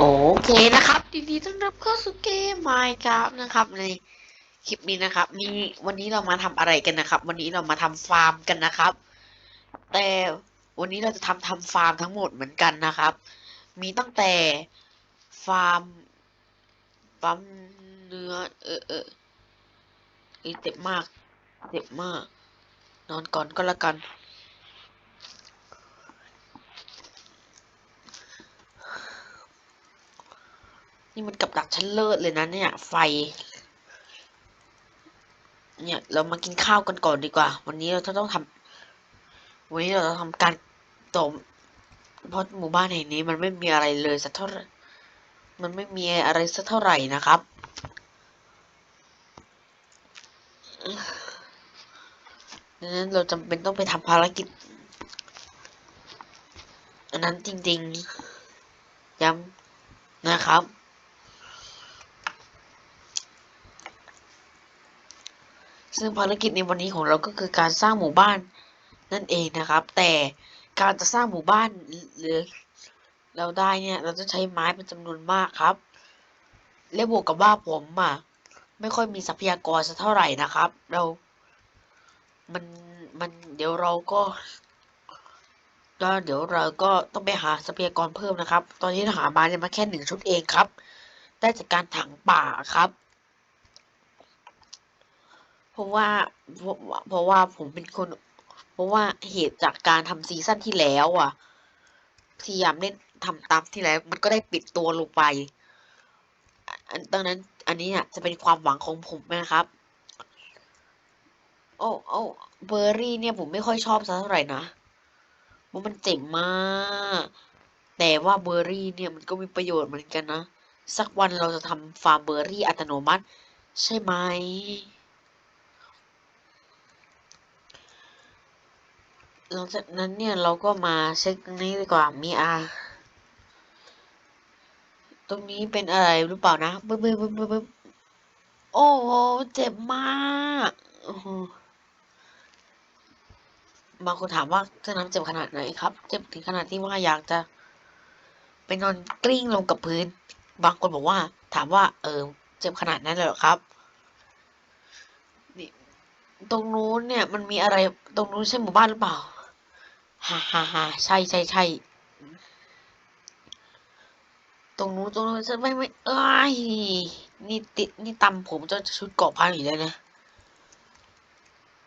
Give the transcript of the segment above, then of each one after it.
โอเคนะครับยินดีต้อนรับเข้าสู่เกม Minecraft นะครับในคลิปนี้นะครับมีวันนี้เรามาทำอะไรกันนะครับ วันนี้เรามาทำฟาร์มกันนะครับ แต่วันนี้เราจะทำทำฟาร์มทั้งหมดเหมือนกันนะครับ มีตั้งแต่ฟาร์มฟาร์มเนื้อเออเอออ้ยเจ็บมากเจ็บมาก นอนก่อนก็แล้วกัน นี่มันกับดักชั้นเลิศเลยนะเนี่ยไฟ เนี่ยเรามากินข้าวกันก่อนดีกว่า วันนี้เราจะต้องทำวันนี้เราจะทำการตมเพราะหมู่บ้านแห่งนี้มันไม่มีอะไรเลยสักเท่ามันไม่มีอะไรสักเท่าไหร่นะครับดังนั้นเราจำเป็นต้องไปทำภารกิจ อันนั้นจริงๆ ย้ำนะครับ ซึ่งภารกิจในวันนี้ของเราก็คือการสร้างหมู่บ้านนั่นเองนะครับ แต่การจะสร้างหมู่บ้านหรือเราได้เนี่ยเราจะใช้ไม้เป็นจำนวนมากครับ และบวกกับว่าผมอะไม่ค่อยมีทรัพยากรสักเท่าไหร่นะครับ เรา มัน มัน เดี๋ยวเราก็ก็เดี๋ยวเราก็ต้องไปหาทรัพยากรเพิ่มนะครับ ตอนนี้เราหามาเนี่ยมาแค่หนึ่งชุดเองครับ ได้จากการถังป่าครับ เพราะว่าเพราะว่าเพราะว่าผมเป็นคน เพราะว่าเหตุจากการทำซีซั่นที่แล้วอะพยายามเล่นทำตามที่แล้ว มันก็ได้ปิดตัวลงไปอันดังนั้น อันนี้อะจะเป็นความหวังของผมนะครับ โอ้โอ้เบอร์รี่เนี่ยผมไม่ค่อยชอบสักเท่าไหร่นะเพรามันเจ๋งมาก แต่ว่าเบอร์รี่เนี่ยมันก็มีประโยชน์เหมือนกันนะ สักวันเราจะทำฟาร์มเบอร์รี่อัตโนมัติ ใช่ไหม หลังจากนั้นเนี่ยเราก็มาเช็คนี้ดีกว่ามีอาตรงนี้เป็นอะไรหรือเปล่านะบึ้บบึ้บบึ้บบึ้บบึ้บโอ้โหเจ็บมากบางคนถามว่าเจ้าน้ำเจ็บขนาดไหนครับ เจ็บถึงขนาดที่ว่าอยากจะไปนอนกลิ้งลงกับพื้น บางคนบอกว่า ถามว่า เออ เจ็บขนาดนั้นเลยหรอครับนี่ตรงนู้นเนี่ย มันมีอะไร ตรงนู้นใช่หมู่บ้านหรือเปล่า ฮ่าฮ่าฮ่าใช่ใช่ใช่ตรงนู้นตรงนู้นฉันไม่ไม่เอ้ยนี่ติดนี่ตำผมจะชุดเกาะพันอยู่เลยนะ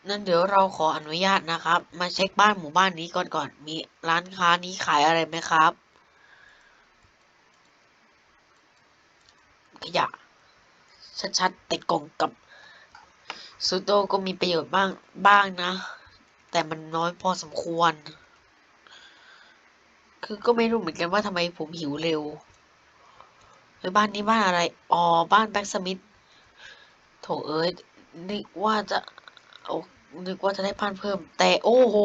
นั่นเดี๋ยวเราขออนุญาตนะครับ มาเช็คบ้านหมู่บ้านนี้ก่อนก่อนมีร้านค้านี้ขายอะไรไหมครับ ขยะ ชัดๆแต่กล่องกับซูโต้ก็มีประโยชน์บ้างบ้างนะ แต่มันน้อยพอสมควร คือก็ไม่รู้เหมือนกันว่าทำไมผมหิวเร็วหรือบ้านนี้บ้านอะไร อ๋อ บ้านแบ็กสมิธโถเอ้ยนึกว่าจะโอ้นึกว่าจะได้พันเพิ่ม แต่โอ้โห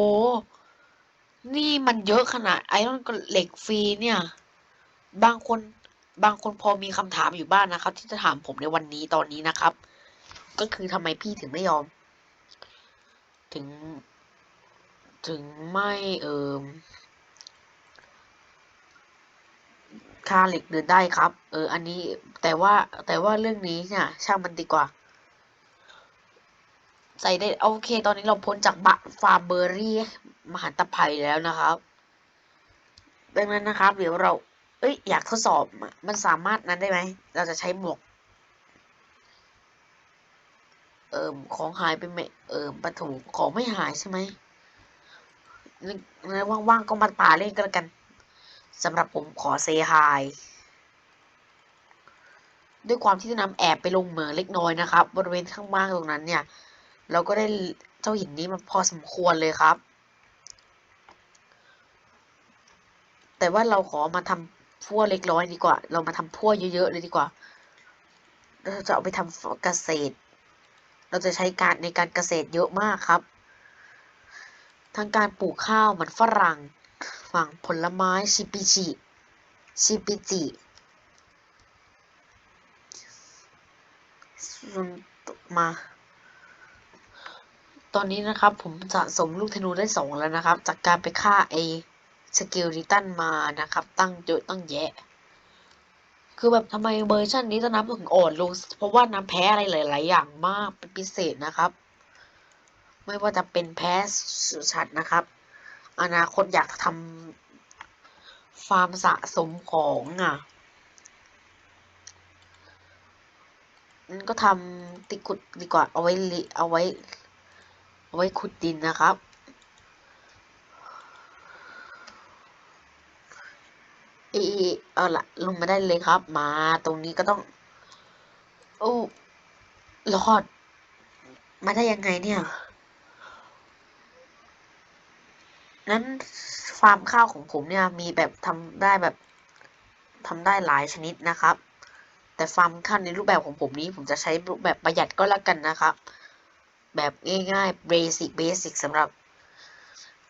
นี่มันเยอะขนาดไอรอนกับเหล็กฟรีเนี่ย บางคนบางคนพอมีคำถามอยู่บ้านนะครับ ที่จะถามผมในวันนี้ตอนนี้นะครับ ก็คือทำไมพี่ถึงไม่ยอม ถึง ถึงไม่เอิม ค่าเหล็กเดินได้ครับ เออ อันนี้แต่ว่าแต่ว่าเรื่องนี้เนี่ยช่างมันดีกว่า ใส่ได้โอเค ตอนนี้เราพ้นจากบะฟาร์มเบอร์รี่มหันตภัยแล้วนะครับดังนั้นนะครับ เดี๋ยวเรา เอ้ย อยากทดสอบมันสามารถนั้นได้ไหม เราจะใช้หมวก เอิมของหายไปไหมเอิมปะถูของไม่หายใช่ไหมนึกว่างๆก็มาป่าเล่นกันแล้วกัน สำหรับผมขอเซฮายด้วยความที่จะนำแอบไปลงเหมืองเล็กน้อยนะครับ บริเวณข้างบ้านตรงนั้นเนี่ย เราก็ได้เจ้าหินนี้มาพอสมควรเลยครับ แต่ว่าเราขอมาทำพั่วเล็กน้อยดีกว่า เรามาทำพั่วเยอะๆเลยดีกว่าเราจะเอาไปทำเกษตร เราจะใช้การในการเกษตรเยอะมากครับ ทั้งการปลูกข้าวมันฝรั่ง ฝั่งผลไม้ชิปิชิชิปิจิมาตอนนี้นะครับผมสะสมลูกธนูได้สองแล้วนะครับ จากการไปฆ่าไอสเกลดิตันมานะครับ ตั้งเยอะตั้งแยะ คือแบบทำไมเวอร์ชันนี้จะน้ำถึงอ่อนลง เพราะว่าน้ำแพ้อะไรหลาย ๆ อย่างมากเป็นพิเศษนะครับ ไม่ว่าจะเป็นแพ้สัตว์นะครับ อนาคตอยากทำฟาร์มสะสมของอะนั่นก็ทำติกุดดีกว่าเอาไว้ลิเอาไว้ เอาไว้ขุดดินนะครับอีเอาละลงมาได้เลยครับ มาตรงนี้ก็ต้อง โอ้รอด มาได้ยังไงเนี่ย นั้นฟาร์มข้าวของผมเนี่ยมีแบบทำได้แบบทำได้หลายชนิดนะครับ แต่ฟาร์มข้าวในรูปแบบของผมนี้ผมจะใช้รูปแบบประหยัดก็แล้วกันนะครับ แบบง่ายๆเบสิกเบสิกสำหรับ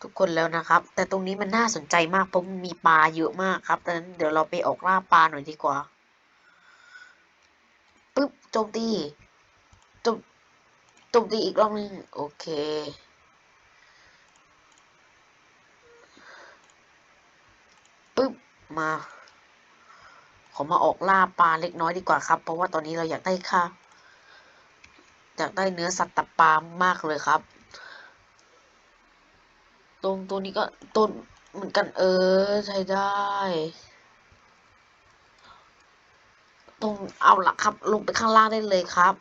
ทุกคนแล้วนะครับ แต่ตรงนี้มันน่าสนใจมากเพราะมันมีปลาเยอะมากครับดังนั้นเดี๋ยวเราไปออกล่าปลาหน่อยดีกว่าปึ๊บโจมตีโจมโจมตีอีกรอบนึงโอเค ปึ๊บ มา ขอมาออกล่าปลาเล็กน้อยดีกว่าครับ เพราะว่าตอนนี้เราอยากได้ค่าอยากได้เนื้อสัตว์ตับปลามากเลยครับ ตรงตัวนี้ก็ต้นเหมือนกันเออใช้ได้ ตรงเอาละครับ ลงไปข้างล่างได้เลยครับ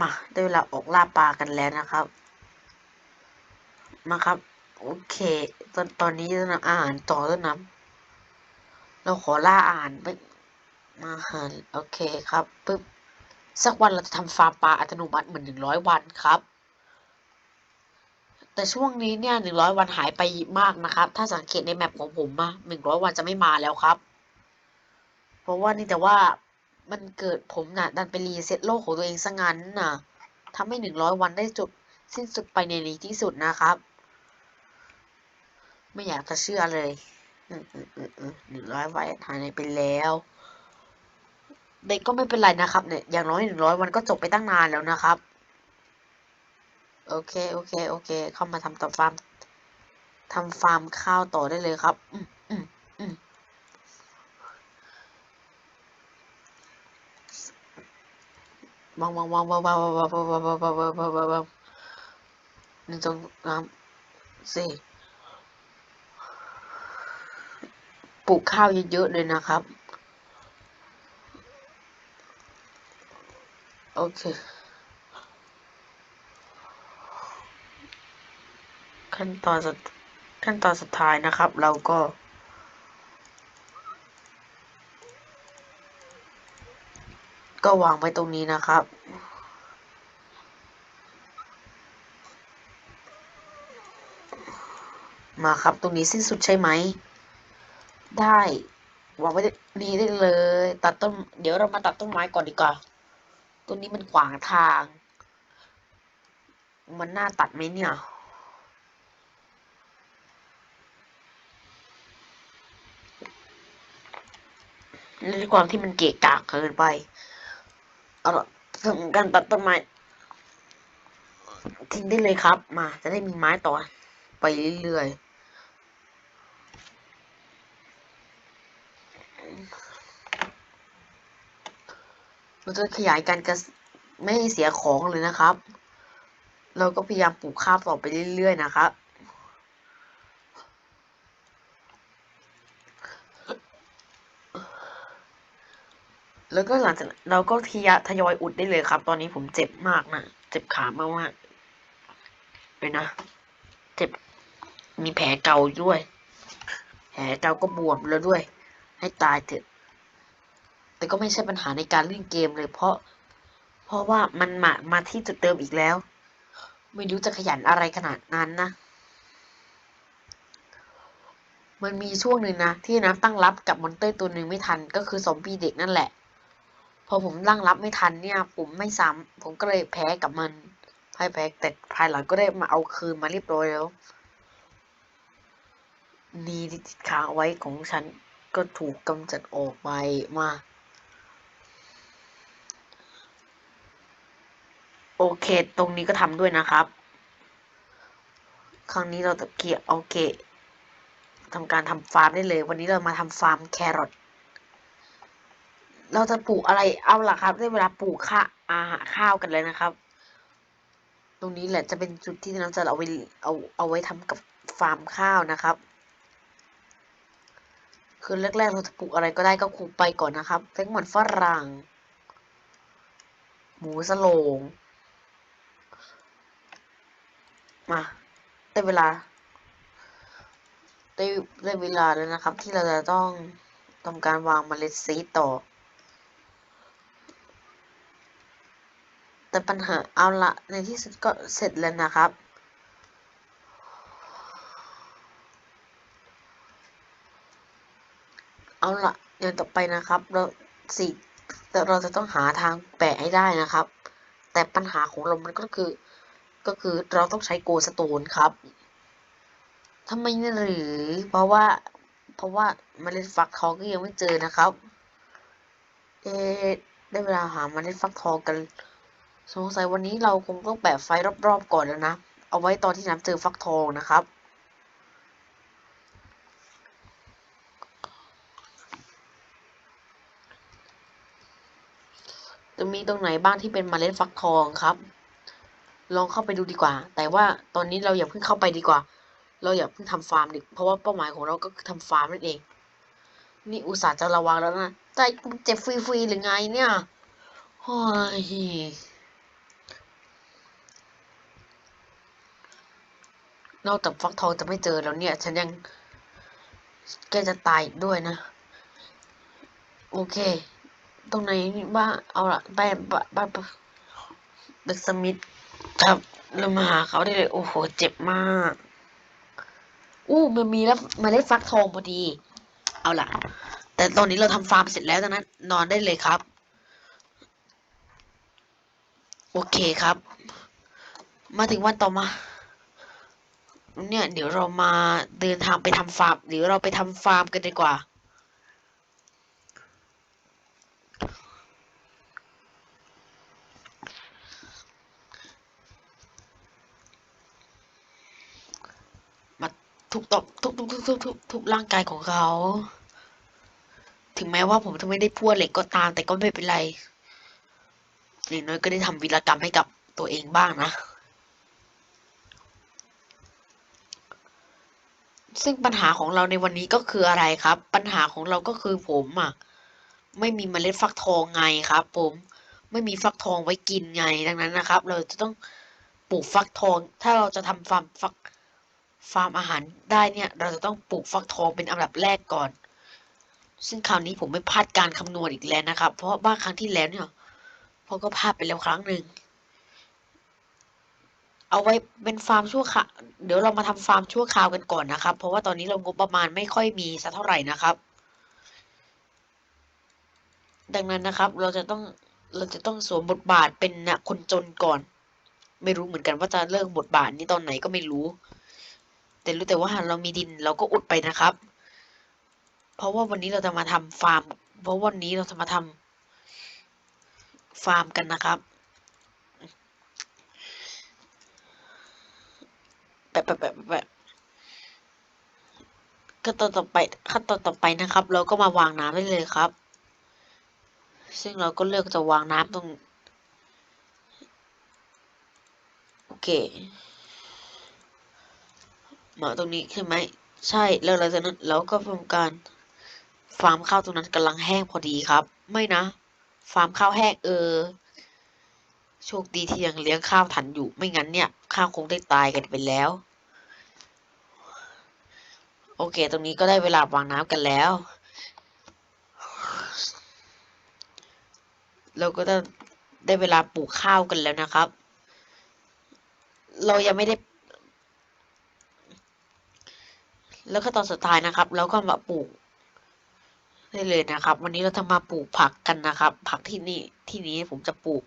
มา ได้เวลาออกล่าปลากันแล้วนะครับ มาครับ โอเคตอนตอนนี้จะนำอาหารต่อต้นน้ำเราขอล่าอาหารไปมาอาหารโอเคครับปึ๊บสักวันเราจะทำฟาร์มปลาอัตโนมัติเหมือนหนึ่งร้อยวันครับ แต่ช่วงนี้เนี่ยหนึ่งร้อยวันหายไปมากนะครับ ถ้าสังเกตในแมปของผมอะหนึ่งร้อยวันจะไม่มาแล้วครับ เพราะว่านี่แต่ว่ามันเกิดผมน่ะดันไปรีเซ็ตโลกของตัวเองซะงั้นน่ะ ทำให้หนึ่งร้อยวันได้จบสิ้นสุดไปในนี้ที่สุดนะครับ ไม่อยากจะเชื่อเลยหนึ่งร้อยวันหายไปแล้วเด็กก็ไม่เป็นไรนะครับ เนี่ย อย่างน้อยหนึ่งร้อยวันก็จบไปตั้งนานแล้วนะครับ โอเค โอเค โอเค เข้ามาทำต่อฟาร์มทำฟาร์มข้าวต่อได้เลยครับ อืมอืมอืม วางวางวางวางวางวางวางวางวางวางวางวางวางวางวางหนึ่งสองสามสี่ปลูกข้าวเยอะๆเลยนะครับ โอเคขั้นตอนสุดขั้นตอนสุดท้ายนะครับ เราก็ ก็วางไว้ตรงนี้นะครับ มาครับตรงนี้สิ้นสุดใช่ไหม ได้วางไว้ดีได้เลย ตัดต้น เดี๋ยวเรามาตัดต้นไม้ก่อนดีกว่าต้นนี้มันขวางทาง มันน่าตัดไหมเนี่ยด้วยความที่มันเกะกะเกินไป เอาละถึงการตัดต้นไม้ทิ้งได้เลยครับ มาจะได้มีไม้ต่อ ไปเรื่อยๆเราจะขยายการกระไม่ให้เสียของเลยนะครับ เราก็พยายามปลูกข้าวต่อไปเรื่อยๆนะครับ แล้วก็หลังจากเราก็ทยทยอยอุดได้เลยครับ ตอนนี้ผมเจ็บมากนะ เจ็บขามากมากเลยนะ เจ็บ มีแผลเก่าด้วย แผลเก่าก็บวมแล้วด้วย ให้ตายเถอะ แต่ก็ไม่ใช่ปัญหาในการเล่นเกมเลยเพราะ เพราะว่ามันมา มาที่จุดเดิมอีกแล้ว ไม่รู้จะขยันอะไรขนาดนั้นนะ มันมีช่วงหนึ่งนะ ที่น้ำตั้งรับกับมอนเตอร์ตัวหนึ่งไม่ทัน ก็คือซอมบี้เด็กนั่นแหละ พอผมตั้งรับไม่ทันเนี่ย ผมไม่ซ้ำผมก็เลยแพ้กับมันพ่ายแพ้แต่ภายหลังก็ได้มาเอาคืนมาเรียบร้อยแล้วนีที่ติดค้างไว้ของฉันก็ถูกกำจัดออกไปมา โอเค ตรงนี้ก็ทำด้วยนะครับ ครั้งนี้เราจะเกียร์โอเคทำการทำฟาร์มได้เลย วันนี้เรามาทำฟาร์มแครอท เราจะปลูกอะไรเอาล่ะครับ ได้เวลาปลูกข้าอาหารข้าวกันเลยนะครับ ตรงนี้แหละจะเป็นจุดที่เราจะเอาไว้เอาเอาไว้ทำกับฟาร์มข้าวนะครับ คือแรกๆเราจะปลูกอะไรก็ได้ก็ปลูไปก่อนนะครับเล็กเหมือนฝรั่ง หมูสโลงมาได้เวลาได้ได้เวลาแล้วนะครับ ที่เราจะต้องทำการวางเมล็ดซีต่อ แต่ปัญหาเอาละในที่สุดก็เสร็จแล้วนะครับ เอาละอย่างต่อไปนะครับ เราสิแต่เราจะต้องหาทางแปะให้ได้นะครับ แต่ปัญหาของเรามันก็คือ ก็คือเราต้องใช้โกสโตนครับทำไมนี่หรือ เพราะว่า เพราะว่าเมล็ดฟักทองก็ยังไม่เจอนะครับ เอได้เวลาหาเมล็ดฟักทองกัน สงสัยวันนี้เราคงต้องแปะไฟรอบๆก่อนแล้วนะ เอาไว้ตอนที่น้ำเจอฟักทองนะครับ จะมีตรงไหนบ้างที่เป็นเมล็ดฟักทองครับ ลองเข้าไปดูดีกว่า แต่ว่าตอนนี้เราอย่าเพิ่งเข้าไปดีกว่า เราอย่าเพิ่งทำฟาร์มดิเพราะว่าเป้าหมายของเราก็คือทำฟาร์มนั่นเอง นี่อุตส่าห์จะระวังแล้วนะใจเจ็บฟรีๆหรือไงเนี่ยโอ้ย นอกจากฟักทองจะไม่เจอแล้วเนี่ย ฉันยังแกจะตายด้วยนะ โอเค ตรงไหนบ้างเอาละไปบ้านบ้านเด็กสมิธครับเรามาหาเขาได้เลย โอ้โห เจ็บมาก อู้มันมีแล้วมาเล็ดฟักทองพอดี เอาล่ะ แต่ตอนนี้เราทำฟาร์มเสร็จแล้วดังนั้น นอนได้เลยครับ โอเคครับ มาถึงวันต่อมา เนี่ย เดี๋ยวเรามาเดินทางไปทำฟาร์มเดี๋ยวเราไปทำฟาร์มกันดีกว่า มาทุกตบทุกทุกทุกทุกทุกทุกร่างกายของเขา ถึงแม้ว่าผมจะไม่ได้พูดเหล็กก็ตาม แต่ก็ไม่เป็นไรอย่างน้อยก็ได้ทำวีรกรรมให้กับตัวเองบ้างนะ ซึ่งปัญหาของเราในวันนี้ก็คืออะไรครับ ปัญหาของเราก็คือผมอะ ไม่มีเมล็ดฟักทองไงครับ ผมไม่มีฟักทองไว้กินไงดังนั้นนะครับ เราจะต้องปลูกฟักทอง ถ้าเราจะทำฟาร์มฟักฟาร์มอาหารได้เนี่ย เราจะต้องปลูกฟักทองเป็นอันดับแรกก่อน ซึ่งคราวนี้ผมไม่พลาดการคำนวณอีกแล้วนะครับ เพราะว่าครั้งที่แล้วเนี่ยผมก็พลาดไปแล้วครั้งหนึ่ง เอาไว้เป็นฟาร์มชั่วคราวเดี๋ยวเรามาทำฟาร์มชั่วคราวกันก่อนนะครับ เพราะว่าตอนนี้เรางบประมาณไม่ค่อยมีสักเท่าไหร่นะครับ ดังนั้นนะครับเราจะต้องเราจะต้องสวมบทบาทเป็นนะคนจนก่อน ไม่รู้เหมือนกันว่าจะเลิกบทบาทนี้ตอนไหนก็ไม่รู้ แต่รู้แต่ว่าเรามีดินเราก็อุดไปนะครับ เพราะว่าวันนี้เราจะมาทำฟาร์ม เพราะวันนี้เราจะมาทำฟาร์มกันนะครับ แบบแบบแบบแบบก็ตอนต่อไปขั้นตอนต่อไปนะครับ เราก็มาวางน้ำได้เลยครับ ซึ่งเราก็เลือกจะวางน้ำตรงโอเคมาตรงนี้ใช่ไหมใช่แล้วหลังจากนั้นเราก็ทำการฟาร์มข้าวตรงนั้นกำลังแห้งพอดีครับ ไม่นะ ฟาร์มข้าวแห้งเออ โชคดีที่ยังเลี้ยงข้าวทันอยู่ ไม่งั้นเนี่ย ข้าวคงได้ตายกันไปแล้ว โอเค ตรงนี้ก็ได้เวลาวางน้ำกันแล้ว เราก็จะได้เวลาปลูกข้าวกันแล้วนะครับ เรายังไม่ได้ แล้วก็ตอนสุดท้ายนะครับ เราก็มาปลูกได้เลยนะครับ วันนี้เราจะมาปลูกผักกันนะครับ ผักที่นี่ที่นี้ผมจะปลูก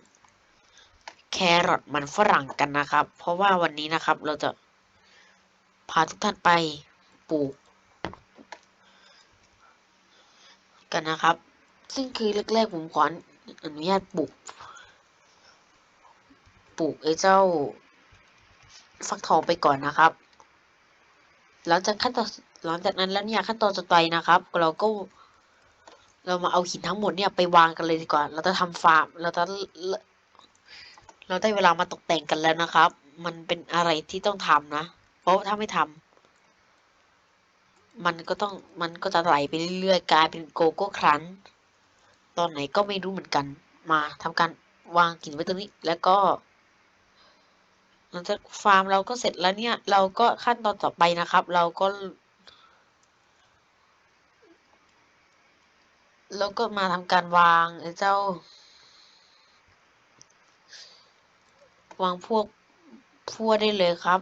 แครอทมันฝรั่งกันนะครับ เพราะว่าวันนี้นะครับเราจะพาทุกท่านไปปลูก กันนะครับ ซึ่งคือแรกๆผมขออนุญาตปลูก ปลูกไอ้เจ้า ฟักทองไปก่อนนะครับ หลังจากขั้นตอนหลังจากนั้นแล้วเนี่ยขั้นตอนต่อไปนะครับ เราก็เรามาเอาหินทั้งหมดเนี่ยไปวางกันเลยดีกว่า เราจะทำฟาร์ม เราจะ เราได้เวลามาตกแต่งกันแล้วนะครับ มันเป็นอะไรที่ต้องทำนะ เพราะถ้าไม่ทำมันก็ต้องมันก็จะไหลไปเรื่อยๆกลายเป็นโกโก้ครันตอนไหนก็ไม่รู้เหมือนกัน มาทำการวางกิ่งไว้ตรงนี้แล้วก็หลังจากฟาร์มเราก็เสร็จแล้วเนี่ย เราก็ขั้นตอนต่อไปนะครับ เราก็แล้วก็มาทำการวางไอ้เจ้า วางพวกพัวได้เลยครับ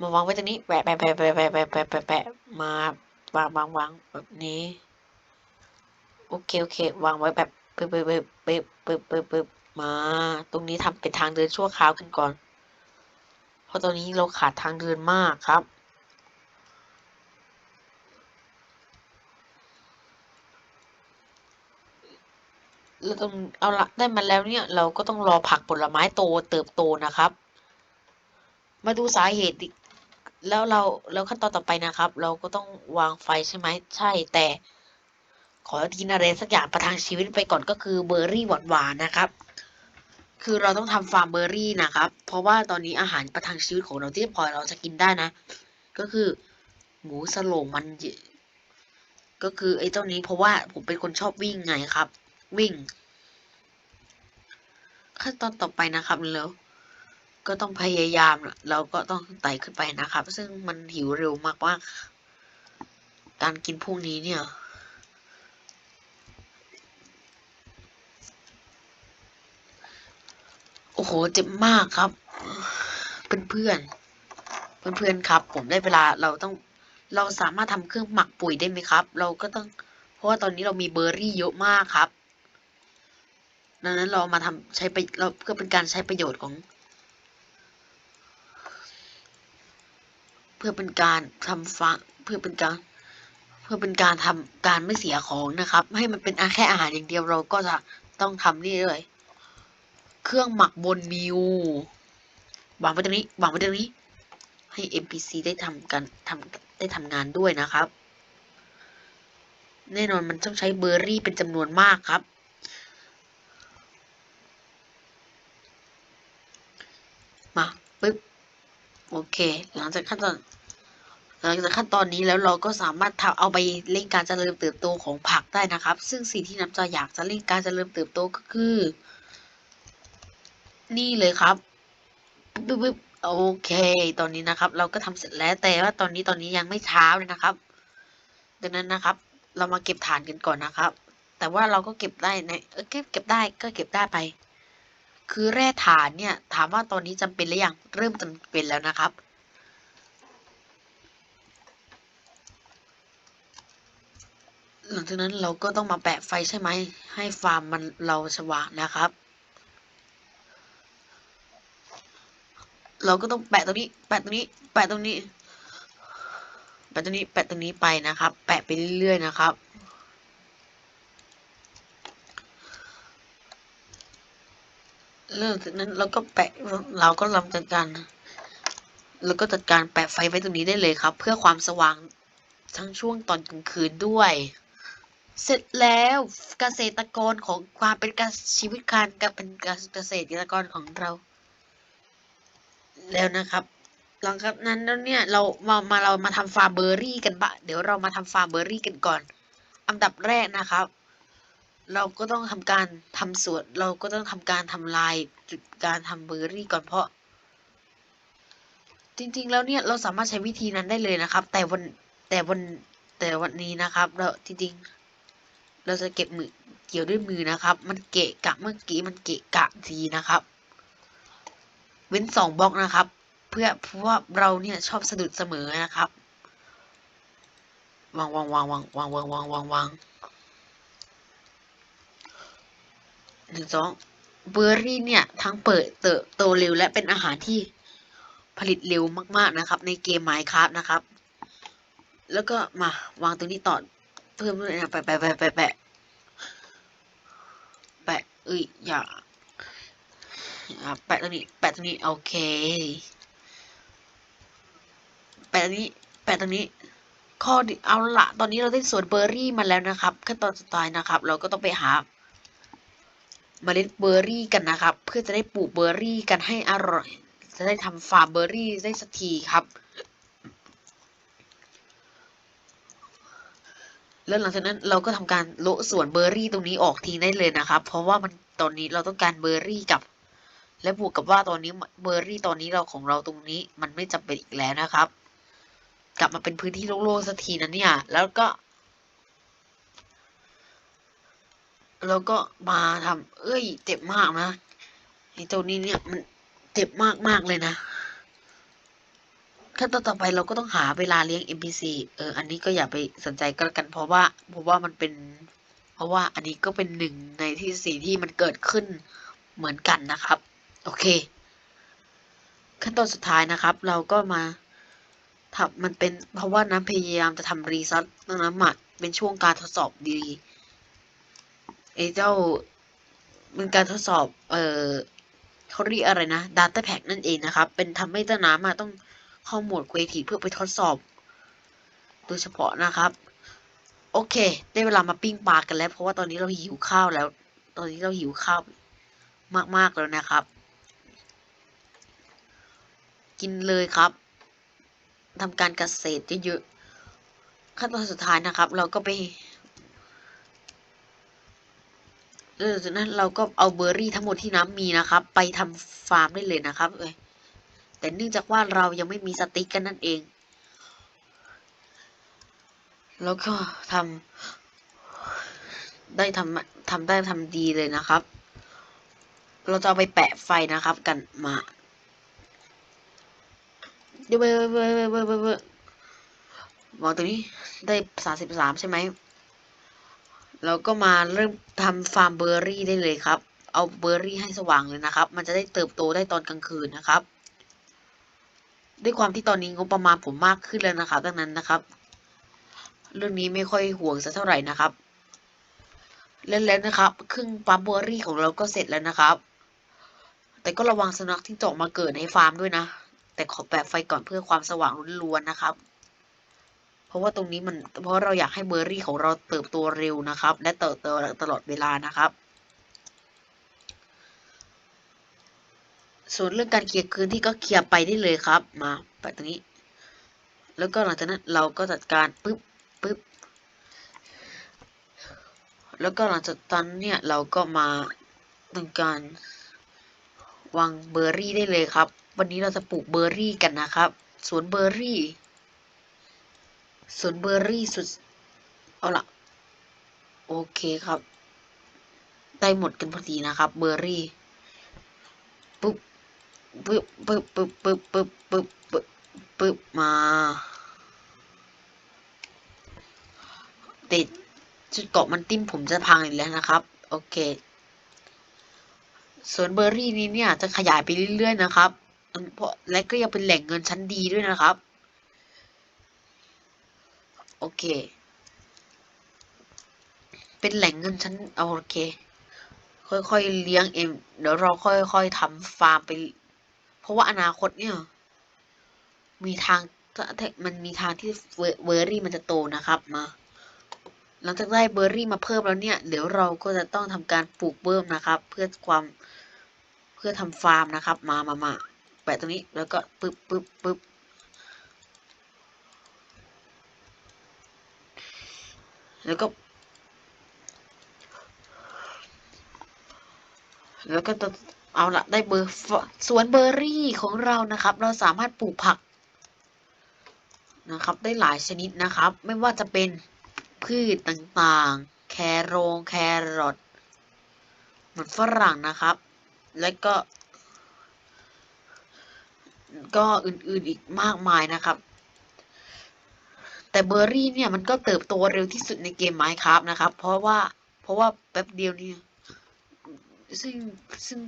มาวางไว้ตรงนี้แปะแปะแปะแปะแปะแปะแปะแปะแปะมาวางวางวางแบบนี้ โอเคโอเค วางไว้แบบปึ๊บปึ๊บปึ๊บปึ๊บปึ๊บปึ๊บปึ๊บมา ตรงนี้ทำเป็นทางเดินชั่วคราวขึ้นก่อน เพราะตอนนี้เราขาดทางเดินมากครับ เราต้องเอาละได้มาแล้วเนี่ย เราก็ต้องรอผักผลไม้โตเติบโตนะครับ มาดูสาเหตุแล้วเราแล้วขั้นตอนต่อไปนะครับ เราก็ต้องวางไฟใช่ไหมใช่แต่ขอกินอะไรสักอย่างประทังชีวิตไปก่อนก็คือเบอร์รี่หวานๆนะครับ คือเราต้องทำฟาร์มเบอร์รี่นะครับ เพราะว่าตอนนี้อาหารประทังชีวิตของเราที่พอเราจะกินได้นะ ก็คือหมูสโลงมันก็คือไอ้เจ้านี้เพราะว่าผมเป็นคนชอบวิ่งไงครับ วิ่ง ขั้นตอนต่อไปนะครับแล้วก็ต้องพยายามนะเราก็ต้องไต่ขึ้นไปนะครับ ซึ่งมันหิวเร็วมากว่าการกินพวกนี้เนี่ยโอ้โหเจ็บมากครับ เพื่อนเพื่อนเพื่อนเพื่อนๆครับ ผมได้เวลาเราต้องเราสามารถทำเครื่องหมักปุ๋ยได้ไหมครับ เราก็ต้องเพราะว่าตอนนี้เรามีเบอร์รี่เยอะมากครับ ดังนั้นเรามาทำใช้ไปเราเพื่อเป็นการใช้ประโยชน์ของ เพื่อเป็นการทำฟังเพื่อเป็นการ เพื่อเป็นการทำการไม่เสียของนะครับ ให้มันเป็นแค่อาหารอย่างเดียวเราก็จะต้องทำนี่เลย เครื่องหมักบนมิววางไว้ตรงนี้วางไว้ตรงนี้ให้ NPC ได้ทำกันทำได้ทำงานด้วยนะครับ แน่นอนมันต้องใช้เบอร์รี่เป็นจำนวนมากครับ มาปึ๊บโอเค หลังจากขั้นตอน หลังจากขั้นตอนนี้แล้วเราก็สามารถทำเอาไปเร่งการเจริญเติบโตของผักได้นะครับ ซึ่งสิ่งที่น้ำจะอยากจะเร่งการเจริญเติบโตก็คือ นี่เลยครับปึ๊บปึ๊บโอเค ตอนนี้นะครับ เราก็ทำเสร็จแล้วแต่ว่าตอนนี้ตอนนี้ยังไม่เช้าเลยนะครับ ดังนั้นนะครับ เรามาเก็บฐานกันก่อนนะครับ แต่ว่าเราก็เก็บได้ในเก็บเก็บได้ก็เก็บได้ไป คือแร่ฐานเนี่ยถามว่าตอนนี้จำเป็นหรือยังเริ่มจำเป็นแล้วนะครับ หลังจากนั้นเราก็ต้องมาแปะไฟใช่ไหมให้ฟาร์มมันเราสว่างนะครับ เราก็ต้องแปะตรงนี้ แปะตรงนี้ แปะตรงนี้ แปะตรงนี้ แปะตรงนี้ไปนะครับ แปะไปเรื่อยๆนะครับ เริ่มจากนั้นเราก็แปะเราก็ทำจัดการแล้วก็จัดการแปะไฟไว้ตรงนี้ได้เลยครับ เพื่อความสว่างทั้งช่วงตอนกลางคืนด้วย เสร็จแล้วเกษตรกรของความเป็นการชีวิตการกับเป็นเกษตรกรของเรา แล้วนะครับ หลังจากนั้นแล้วเนี่ยเรามามาเรามาทำฟาร์เบอรี่กันบะเดี๋ยวเรามาทำฟาร์เบอรี่กันก่อน อันดับแรกนะครับ เราก็ต้องทำการทำสวนเราก็ต้องทำการทำลายจุดการทำเบอร์รี่ก่อนเพราะ จริง ๆ แล้วเนี่ยเราสามารถใช้วิธีนั้นได้เลยนะครับ แต่วันแต่วันแต่วันนี้นะครับ เราจริงๆเราจะเก็บมือเกี่ยวด้วยมือนะครับ มันเกะกะเมื่อกี้มันเกะกะทีนะครับ เว้นสองบล็อกนะครับ เพื่อเพราะว่าเราเนี่ยชอบสะดุดเสมอนะครับวางวางวางวางวางวางวางวางวาง หนึ่งสองเบอร์รี่เนี่ย ทั้งเปิดเติบโตเร็วและเป็นอาหารที่ผลิตเร็วมากๆนะครับ ในเกมไมค์ครับนะครับ แล้วก็มาวางตรงนี้ต่อเพิ่มด้วยนะแปะแปะแปะแปะแปะแปะเอ้ยอย่าอะแปะตรงนี้แปะตรงนี้โอเค แปะตรงนี้แปะตรงนี้ข้อดีเอาละตอนนี้เราได้สวนเบอร์รี่มาแล้วนะครับขั้นตอนสุดท้ายนะครับ เราก็ต้องไปหา เมล็ดเบอร์รี่กันนะครับ เพื่อจะได้ปลูกเบอร์รี่กันให้อร่อย จะได้ทำฟาร์มเบอร์รี่ได้สักทีครับ แล้วหลังจากนั้นเราก็ทำการโละส่วนเบอร์รี่ตรงนี้ออกทิ้งได้เลยนะครับ เพราะว่ามันตอนนี้เราต้องการเบอร์รี่กับ และบวกกับว่าตอนนี้เบอร์รี่ตอนนี้เราของเราตรงนี้มันไม่จำเป็นอีกแล้วนะครับ กลับมาเป็นพื้นที่โล่งๆสักทีนะเนี่ย แล้วก็ แล้วก็มาทำเอ้ยเจ็บมากนะไอ้ตัวนี้เนี่ยมันเจ็บมากมากเลยนะขั้นตอนต่อไปเราก็ต้องหาเวลาเลี้ยง NPC เออ อันนี้ก็อย่าไปสนใจก็แล้วกัน เพราะว่าเพราะว่ามันเป็น เพราะว่าอันนี้ก็เป็นหนึ่งในที่สิ่ที่มันเกิดขึ้นเหมือนกันนะครับ โอเค ขั้นตอนสุดท้ายนะครับ เราก็มาทำมันเป็นเพราะว่าน้ำพยายามจะทำรีซัตน้ำหมักเป็นช่วงการทดสอบดี ไอ้เจ้าเป็นการทดสอบ เอ่อเขาเรียกอะไรนะ Data Pack นั่นเองนะครับ เป็นทำให้เจ้าน้ำมาต้องเข้าโหมด Creative เพื่อไปทดสอบ โดยเฉพาะนะครับ โอเค ได้เวลามาปิ้งปลากันแล้ว เพราะว่าตอนนี้เราหิวข้าวแล้ว ตอนนี้เราหิวข้าวมาก ๆ แล้วนะครับ กินเลยครับทำการเกษตรเยอะๆขั้นตอนสุดท้ายนะครับ เราก็ไป เออจากนั้นเราก็เอาเบอร์รี่ทั้งหมดที่น้ำมีนะครับ ไปทำฟาร์มได้เลยนะครับ เอ้ยแต่เนื่องจากว่าเรายังไม่มีสติ๊กกันนั่นเอง แล้วก็ทำได้ทำทำได้ทำดีเลยนะครับ เราจะเอาไปแปะไฟนะครับกันมาเดี๋ยวเบอร์เบอร์เบอร์เบอร์เบอร์เบอร์บอกตรงนี้ได้สามสิบสามใช่ไหม เราก็มาเริ่มทำฟาร์มเบอร์รี่ได้เลยครับ เอาเบอร์รี่ให้สว่างเลยนะครับ มันจะได้เติบโตได้ตอนกลางคืนนะครับ ด้วยความที่ตอนนี้งบประมาณผมมากขึ้นแล้วนะครับดังนั้นนะครับ เรื่องนี้ไม่ค่อยห่วงสักเท่าไหร่นะครับเล่นแล้วนะครับครึ่งฟาร์มเบอร์รี่ของเราก็เสร็จแล้วนะครับ แต่ก็ระวังสุนัขที่จาะมาเกิดในฟาร์มด้วยนะ แต่ขอแปะไฟก่อนเพื่อความสว่างล้วนๆนะครับ เพราะว่าตรงนี้มันเพราะเราอยากให้เบอร์รี่ของเราเติบโตเร็วนะครับ และเติบโตตลอดเวลานะครับ ส่วนเรื่องการเคลียร์คืนที่ก็เคลียร์ไปได้เลยครับ มาไปตรงนี้ แล้วก็หลังจากนั้นเราก็จัดการปึ๊บปึ๊บแล้วก็หลังจากนั้นเนี่ยเราก็มาทำการวางเบอร์รี่ได้เลยครับ วันนี้เราจะปลูกเบอร์รี่กันนะครับ สวนเบอร์รี่ สวนเบอร์รี่สุด เอาละโอเคครับ ได้หมดกันพอดีนะครับ เบอร์รี่ปุ๊บปึ๊บปึ๊บปึ๊บปึ๊บปึ๊บปึ๊บปึ๊บปึ๊บมา ติดชุดเกาะมันติ้มผมจะพังอีกแล้วนะครับ โอเคสวนเบอร์รี่นี้เนี่ยจะขยายไปเรื่อยๆนะครับเพราะและก็ยังเป็นแหล่งเงินชั้นดีด้วยนะครับ โอเค เป็นแหล่งเงินชั้นโอเค ค่อยๆเลี้ยงเองเดี๋ยวเราค่อยๆทำฟาร์มไป เพราะว่าอนาคตเนี่ย มีทางมันมีทางที่เบอร์รี่มันจะโตนะครับมาหลังจากได้เบอร์รี่มาเพิ่มแล้วเนี่ยเดี๋ยวเราก็จะต้องทำการปลูกเพิ่มนะครับ เพื่อความเพื่อทำฟาร์มนะครับ มามามาแปะตรงนี้แล้วก็ปึ๊บปึ๊บปึ๊บ แล้วก็ แล้วก็จะเอาละได้เบอร์สวนเบอร์รี่ของเรานะครับ เราสามารถปลูกผักนะครับ ได้หลายชนิดนะครับ ไม่ว่าจะเป็นพืชต่างๆ แคโรงแครอทเหมือนฝรั่งนะครับ และก็ ก็อื่นๆอีกมากมายนะครับ แต่เบอร์รี่เนี่ยมันก็เติบโตเร็วที่สุดในเกมไมค์ครับนะครับ เพราะว่าเพราะว่าแป๊บเดียวเนี่ยซึ่งซึ่ง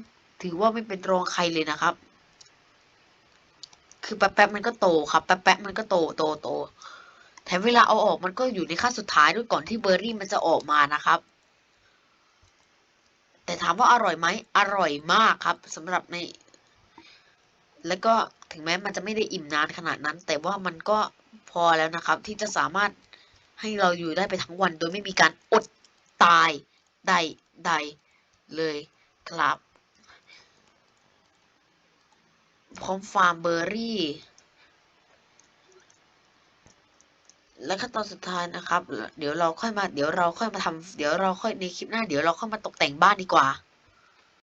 ถือว่าไม่เป็นรองใครเลยนะครับ คือแป๊บๆมันก็โตครับ แป๊บๆมันก็โตโตโตแถมเวลาเอาออกมันก็อยู่ในขั้นสุดท้ายด้วยก่อนที่เบอร์รี่มันจะออกมานะครับ แต่ถามว่าอร่อยไหมอร่อยมากครับสำหรับใน แล้วก็ถึงแม้มันจะไม่ได้อิ่มนานขนาดนั้น แต่ว่ามันก็ พอแล้วนะครับ ที่จะสามารถให้เราอยู่ได้ไปทั้งวัน โดยไม่มีการอดตายใดใดๆเลยครับ พร้อมฟาร์มเบอร์รี่ และขั้นตอนสุดท้ายนะครับ เดี๋ยวเราค่อยมา เดี๋ยวเราค่อยมาทำเดี๋ยวเราค่อยในคลิปหน้า เดี๋ยวเราค่อยมาตกแต่งบ้านดีกว่า